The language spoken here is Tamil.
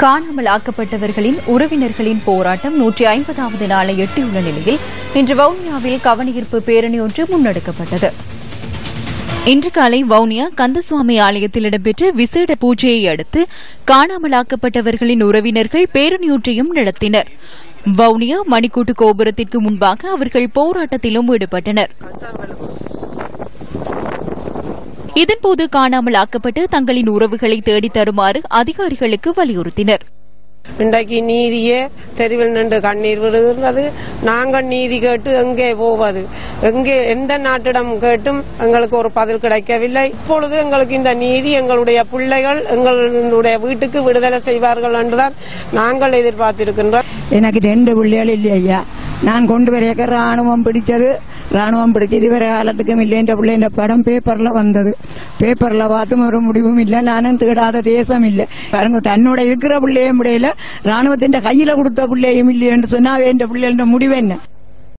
காணாமல் ஆக்கப்பட்டவர்களின் உறவினர்களின் போராட்டம் நூற்றி ஐம்பதாவது நாளை எட்டியுள்ள நிலையில் இன்று வவுனியாவில் கவனஈர்ப்பு பேரணி ஒன்று முன்னெடுக்கப்பட்டது. இன்று காலை வவுனியா கந்தசுவாமி ஆலயத்தில் இடம்பெற்ற விசேட பூஜையை அடுத்து காணாமலாக்கப்பட்டவர்களின் உறவினர்கள் பேரணியொன்றையும் நடத்தினர். வவுனியா மணிக்கூட்டு கோபுரத்திற்கு முன்பாக அவர்கள் போராட்டத்திலும் ஈடுபட்டனர். இதன்போது காணாமல் ஆக்கப்பட்டு தங்களின் உறவுகளை தேடித் தருமாறு அதிகாரிகளுக்கு வலியுறுத்தினர். இன்றைக்கு நீதியே தெருவில் நின்று கண்ணீர் விடுகின்றது நாங்கள் நீதி கேட்டு எங்கே போவது? எங்கே எந்த நாட்டிடம் கேட்டும் எங்களுக்கு ஒரு பதில் கிடைக்கவில்லை. இப்பொழுது எங்களுக்கு இந்த நீதி எங்களுடைய பிள்ளைகள் எங்களுடைய வீட்டுக்கு விடுதலை செய்வார்கள் என்றுதான் நாங்கள் எதிர்பார்த்திருக்கின்றோம். எனக்கு ரெண்டு பிள்ளைகள் இல்லை ஐயா நான் கொண்டு வரைக்க ராணுவம் பிடிச்சது ராணுவம் பிடிச்சது இதுவரை காலத்துக்கும் இல்லை என்ற பிள்ளை படம் பேப்பர்ல வந்தது. பேப்பர்ல பார்த்தும் ஒரு முடிவும் இல்லை நானும் தேடாத தேசம் இல்லை. பாருங்க தன்னோட இருக்கிற பிள்ளையும் முடியல ராணுவத்தின் கையில கொடுத்த பிள்ளையும் இல்லை என்று சொன்னா என்ற பிள்ளை என்ற முடிவு என்ன?